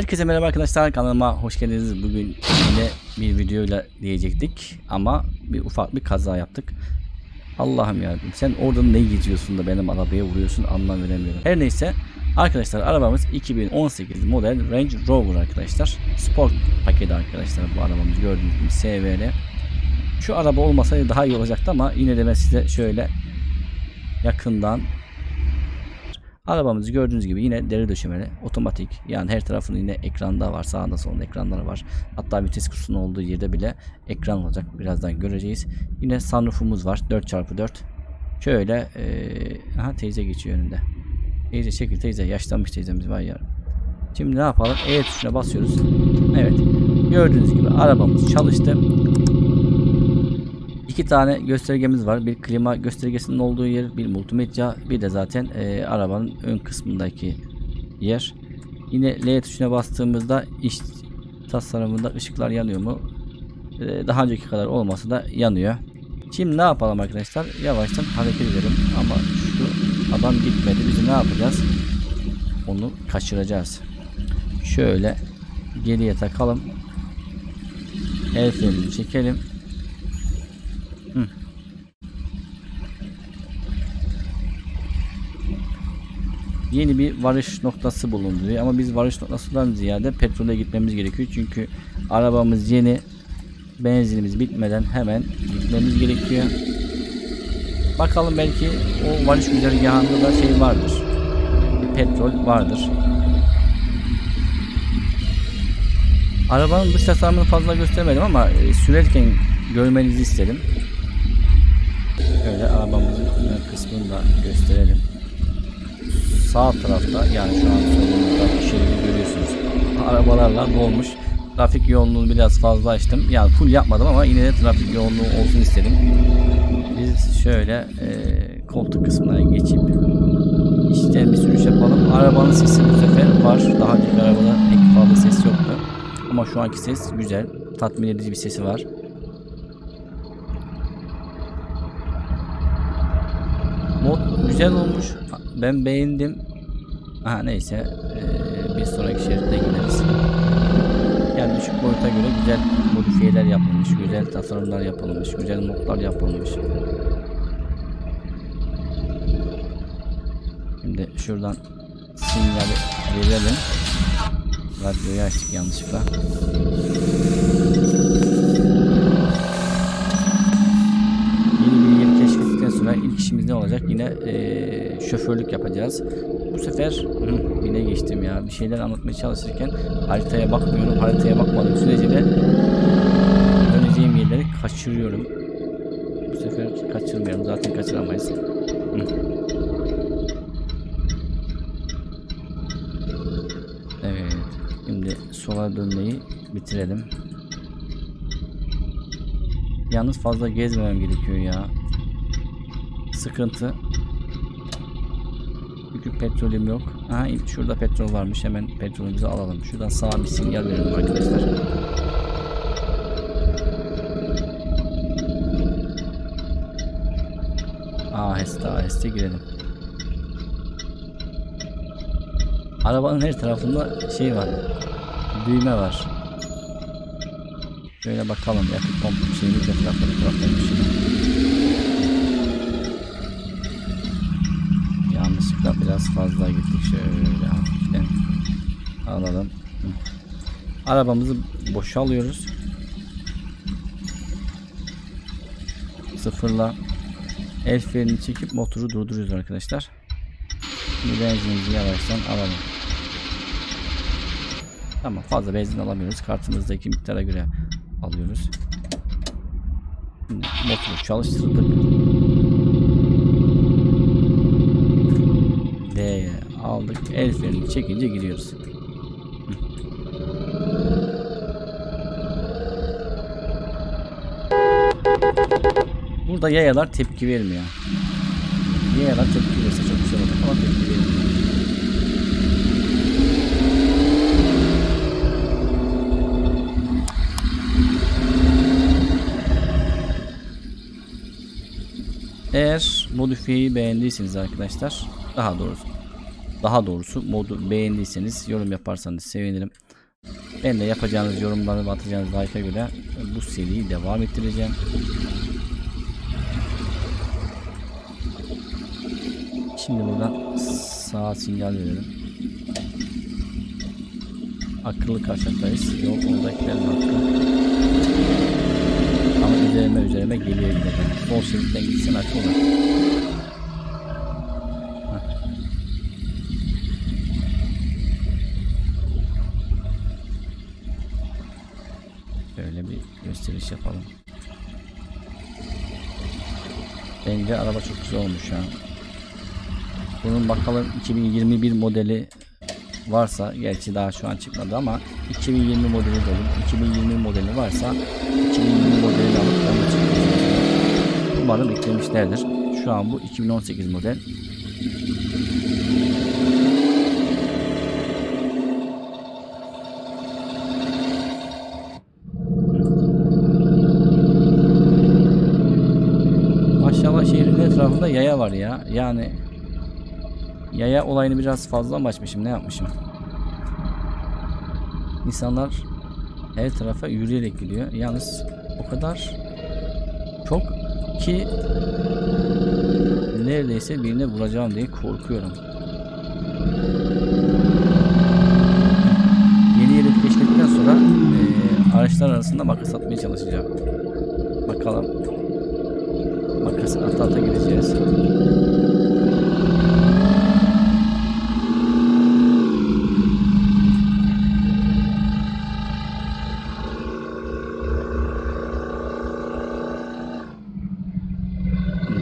Herkese merhaba arkadaşlar kanalıma hoş geldiniz. Bugün yine bir videoyla diyecektik ama bir ufak bir kaza yaptık. Allah'ım ya sen orada ne geziyorsun da benim arabaya vuruyorsun anlam veremiyorum. Her neyse arkadaşlar arabamız 2018 model Range Rover arkadaşlar. Sport paketi arkadaşlar bu arabamız gördüğünüz gibi SVR. Şu araba olmasaydı daha iyi olacaktı ama yine de ben size şöyle yakından Arabamızı gördüğünüz gibi yine deri döşemeli, otomatik. Yani her tarafında yine ekranda var, sağında solunda ekranları var. Hatta vites kutusunun olduğu yerde bile ekran olacak. Birazdan göreceğiz. Yine sunroofumuz var, 4x4. Şöyle, ee, aha teyze geçiyor önünde. Teyze çekil teyze, yaşlanmış teyzemiz var ya. Şimdi ne yapalım? E tuşuna basıyoruz. Evet. Gördüğünüz gibi arabamız çalıştı. İki tane göstergemiz var. Bir klima göstergesinin olduğu yer, bir multimedya, bir de zaten e, arabanın ön kısmındaki yer. Yine L tuşuna bastığımızda iç tasarımında ışıklar yanıyor mu? E, daha önceki kadar olmasa da yanıyor. Şimdi ne yapalım arkadaşlar? Yavaştan hareket edelim ama şu adam gitmedi. Biz ne yapacağız? Onu kaçıracağız. Şöyle geriye takalım. El frenini çekelim. Yeni bir varış noktası bulunduruyor. Ama biz varış noktasından ziyade petrole gitmemiz gerekiyor. Çünkü arabamız yeni. Benzinimiz bitmeden hemen gitmemiz gerekiyor. Bakalım belki o varış güzergahında da şey vardır. Petrol vardır. Arabanın dış tasarımını fazla göstermedim ama e, sürerken görmenizi istedim. Şöyle arabamızın kısmını da gösterelim sağ tarafta yani şu an solumuzda şeridi görüyorsunuz. Arabalarla dolmuş. Trafik yoğunluğunu biraz fazla açtım. Yani full yapmadım ama yine de trafik yoğunluğu olsun istedim. Biz şöyle e, koltuk kısmına geçip işte bir sürüş yapalım. Arabanın sesi bu sefer var. Daha önceki arabada pek fazla ses yoktu. Ama şu anki ses güzel. Tatmin edici bir sesi var. Mod güzel olmuş. Ben beğendim. Aha neyse. Ee, bir sonraki şeritte gideriz. Yani düşük boyuta göre güzel modifiyeler yapılmış. Güzel tasarımlar yapılmış. Güzel modlar yapılmış. Şimdi şuradan sinyali verelim. Radyoyu açtık yanlışlıkla. Sonra ilk işimiz ne olacak? Yine eee, şoförlük yapacağız. Bu sefer hı, yine geçtim ya. Bir şeyler anlatmaya çalışırken haritaya bakmıyorum. Haritaya bakmadığım sürece de döneceğim yerleri kaçırıyorum. Bu sefer kaçırmıyorum. Zaten kaçıramayız. Hı. Evet. Şimdi sola dönmeyi bitirelim. Yalnız fazla gezmemem gerekiyor ya. Sıkıntı. Çünkü petrolüm yok. Aha şurada petrol varmış. Hemen petrolümüzü alalım. Şuradan sağa bir sinyal verelim arkadaşlar. Aheste aheste girelim. Arabanın her tarafında şey var. Düğme var. Şöyle bakalım yakıt pompa şeyimiz de tarafta bir taraftaymış. Yanlışlıkla biraz fazla gittik şöyle hafiften alalım. Arabamızı boşalıyoruz. Sıfırla el frenini çekip motoru durduruyoruz arkadaşlar. Şimdi benzinimizi yavaştan alalım. Tamam fazla benzin alamıyoruz. Kartımızdaki miktara göre alıyoruz. Şimdi motoru çalıştırdık. Aldık. El frenini çekince gidiyoruz. Burada yayalar tepki vermiyor. Yayalar tepki verirse çok güzel olur ama tepki vermiyor. Eğer modifiyeyi beğendiyseniz arkadaşlar daha doğrusu daha doğrusu modu beğendiyseniz yorum yaparsanız sevinirim. Ben de yapacağınız yorumları ve atacağınız like'a göre bu seriyi devam ettireceğim. Şimdi buradan sağa sinyal verelim. Akıllı kavşaktayız. Yol oradakilerin hakkı. Ama üzerime üzerime geliyor yine. Sol şeritten gitsin akı olur. Heh. Böyle bir yapalım. Bence araba çok güzel olmuş ya. Bunun bakalım 2021 modeli varsa gerçi daha şu an çıkmadı ama 2020 modeli de olur. 2020 modeli varsa 2020 modelini alıp onu. Umarım eklemişlerdir. Şu an bu 2018 model. Yaya var ya. Yani yaya olayını biraz fazla mı açmışım ne yapmışım? İnsanlar her tarafa yürüyerek gidiyor. Yalnız o kadar çok ki neredeyse birine vuracağım diye korkuyorum. Yeni yeri keşfettikten sonra eee, araçlar arasında makas atmaya çalışacağım. Bakalım. Makas ata ata gideceğiz.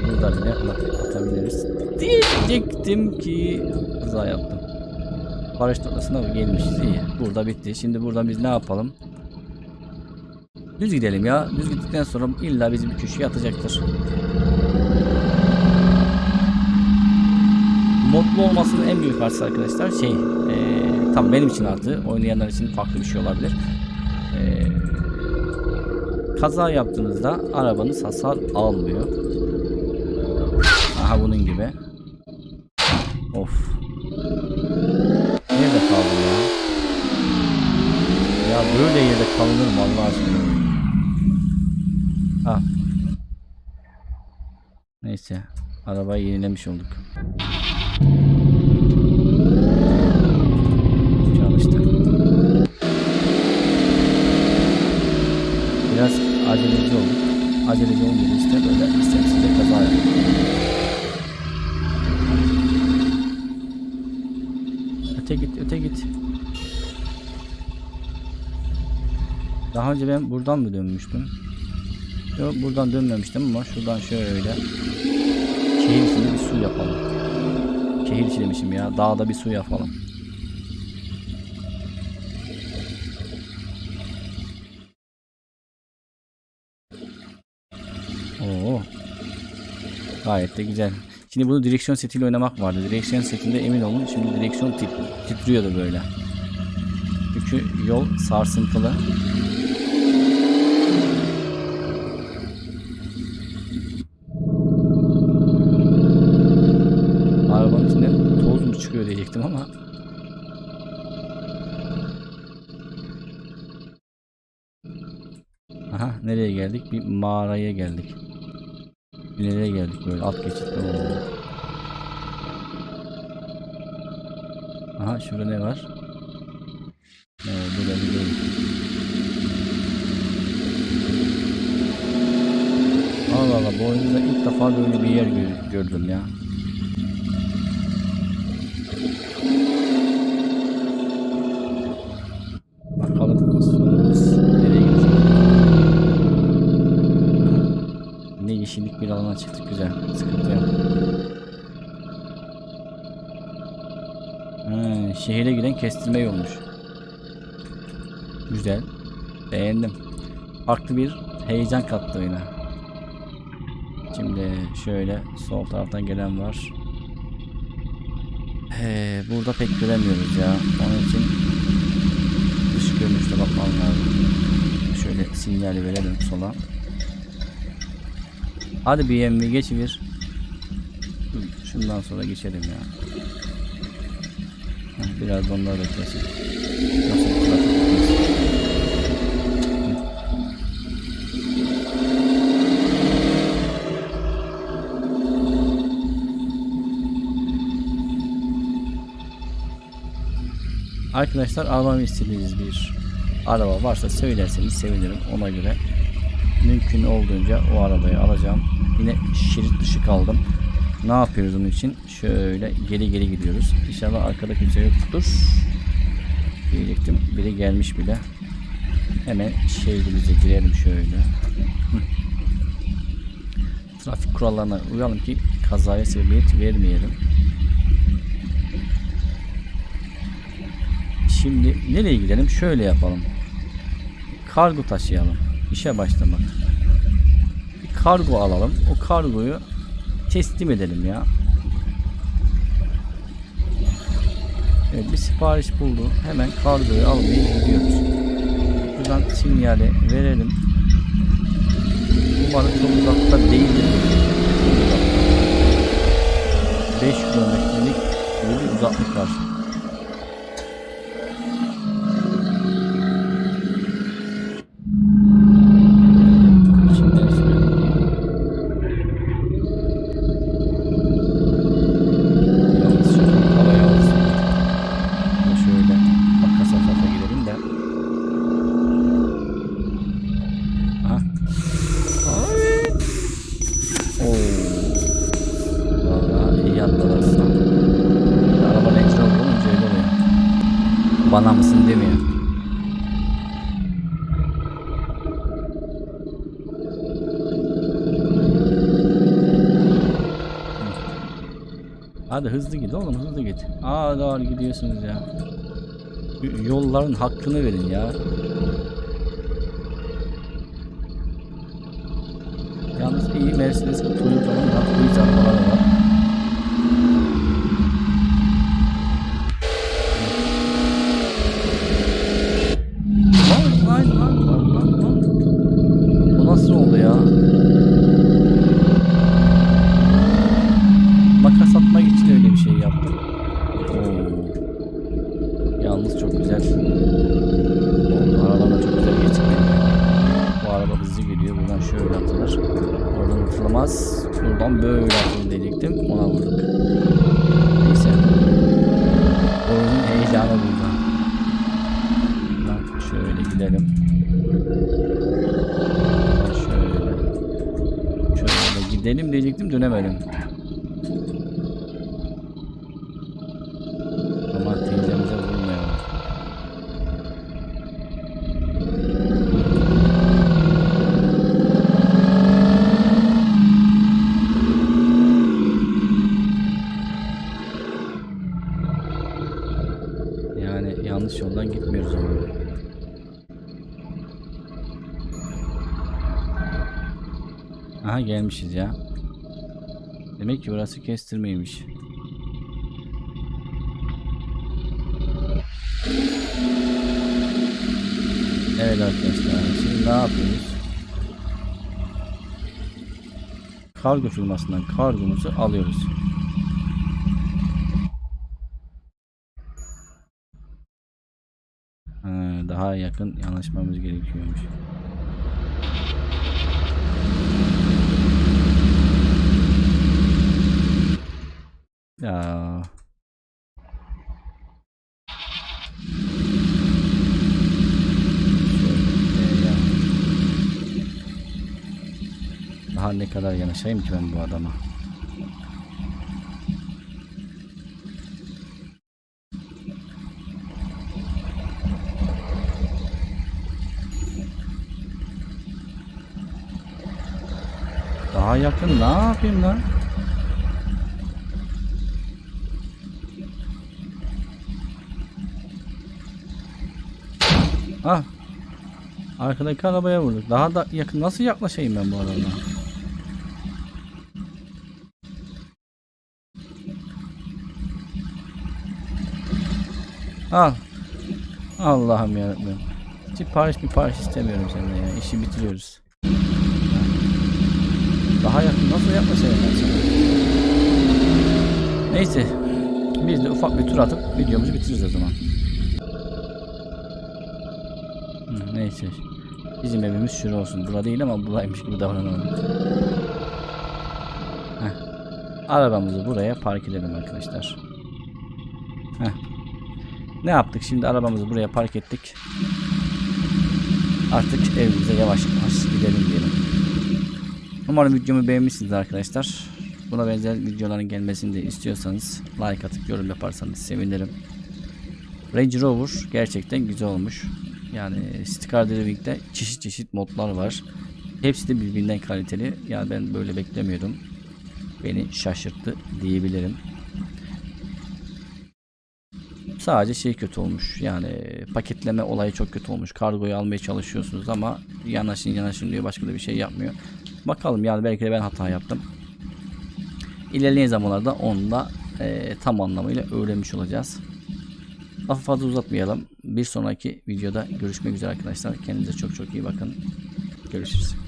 Burada bile atabiliriz. Diyecektim ki kaza yaptım. Barış noktasına gelmişiz iyi. Burada bitti. Şimdi buradan biz ne yapalım? Düz gidelim ya. Düz gittikten sonra illa bizi bir köşeye atacaktır. Modlu olmasının en büyük artısı arkadaşlar şey eee tabii benim için artı oynayanlar için farklı bir şey olabilir. Eee, kaza yaptığınızda arabanız hasar almıyor. Aha bunun gibi. Of. Nerede kaldı ya? Ya böyle yerde kalınır mı Allah aşkına? Ha. Neyse. Arabayı yenilemiş olduk. Çalıştı. Biraz aceleci olduk. Aceleci olmuyor işte böyle istemsizce kaza yaptık. Öte git, öte git. Daha önce ben buradan mı dönmüştüm? Yok buradan dönmemiştim ama şuradan şöyle içinde bir su yapalım. Şehir içi demişim ya. Dağda bir su yapalım. Oo. Gayet de güzel. Şimdi bunu direksiyon setiyle oynamak vardı. Direksiyon setinde emin olun şimdi direksiyon tit- titriyordu böyle. Çünkü yol sarsıntılı. Arabanın içinden toz mu çıkıyor diyecektim ama. Aha nereye geldik? Bir mağaraya geldik. Bir nereye geldik böyle alt geçitten. Aha şurada ne var? Ne oldu belli değil. Allah Allah bu oyunda ilk defa böyle bir yer gö- gördüm ya. Bakalım sonumuz nereye gidecek. Ne yeşillik bir alana çıktık güzel. Sıkıntı yok. Ha, şehire giden kestirme yolmuş. Güzel. Beğendim. Farklı bir heyecan kattı oyuna. Şimdi şöyle sol taraftan gelen var. He, burada pek göremiyoruz ya. Onun için dış görünüşte bakmam lazım. Şöyle sinyali verelim sola. Hadi bir BMV geç bir. Şundan sonra geçelim ya. Biraz onları beklesin. Nasıl Arkadaşlar almamı istediğiniz bir araba varsa söylerseniz sevinirim. Ona göre mümkün olduğunca o arabayı alacağım. Yine şerit dışı kaldım. Ne yapıyoruz onun için? Şöyle geri geri gidiyoruz. İnşallah arkada kimse yoktur. Diyecektim. Biri gelmiş bile. Hemen şeridimize girelim şöyle. Trafik kurallarına uyalım ki kazaya sebebiyet vermeyelim. Şimdi nereye gidelim? Şöyle yapalım. Kargo taşıyalım. İşe başlamak. Kargo alalım. O kargoyu teslim edelim ya. Evet bir sipariş buldu. Hemen kargoyu almaya gidiyoruz. Buradan sinyali verelim. Umarım çok uzakta değildir. 5 kilometrelik bir uzaklık var. Bana mısın demiyor. Hadi hızlı git oğlum hızlı git. Aa doğru gidiyorsunuz ya. Yolların hakkını verin ya. Yalnız iyi Mercedes Toyota'nın da bu arabaları var. Lan lan lan lan lan lan. Bu nasıl oldu ya? Makas atmak için öyle bir şey yaptım. Oo. Yalnız çok güzel. Oo, Aralarına çok güzel geçtik. Bu araba hızlı gidiyor. Buradan şöyle atılır. Oradan atılmaz. Buradan böyle atılır diyecektim. Ona vurduk. Neyse. Oyunun heyecanı burada. Buradan şöyle gidelim. Buradan Şöyle. Şöyle gidelim diyecektim dönemedim. Aman teyzemize vurmayalım. Yani yanlış yoldan gitmiyoruz ama. Aha gelmişiz ya. Demek ki burası kestirmeymiş. Evet arkadaşlar şimdi ne yapıyoruz? Kargo firmasından kargomuzu alıyoruz. Ha, daha yakın yanaşmamız gerekiyormuş. Ya. Daha ne kadar yanaşayım ki ben bu adama? Daha yakın ne yapayım lan? Ah. Arkadaki arabaya vurduk. Daha da yakın nasıl yaklaşayım ben bu arabaya? Al. Allah'ım yarabbim. Sipariş bir pariş istemiyorum senden ya. İşi bitiriyoruz. Daha yakın nasıl yaklaşayım ben sana? Neyse. Biz de ufak bir tur atıp videomuzu bitiririz o zaman. Neyse. Bizim evimiz şura olsun. Bura değil ama buraymış gibi davranalım. Heh. Arabamızı buraya park edelim arkadaşlar. Heh. Ne yaptık? Şimdi arabamızı buraya park ettik. Artık evimize yavaş yavaş gidelim diyelim. Umarım videomu beğenmişsiniz arkadaşlar. Buna benzer videoların gelmesini de istiyorsanız like atıp yorum yaparsanız sevinirim. Range Rover gerçekten güzel olmuş. Yani Sticker Driving'de çeşit çeşit modlar var. Hepsi de birbirinden kaliteli. Yani ben böyle beklemiyordum. Beni şaşırttı diyebilirim. Sadece şey kötü olmuş. Yani paketleme olayı çok kötü olmuş. Kargoyu almaya çalışıyorsunuz ama yanaşın yanaşın diyor. Başka da bir şey yapmıyor. Bakalım yani belki de ben hata yaptım. İlerleyen zamanlarda onu da e, tam anlamıyla öğrenmiş olacağız. Lafı fazla uzatmayalım. Bir sonraki videoda görüşmek üzere arkadaşlar. Kendinize çok çok iyi bakın. Görüşürüz.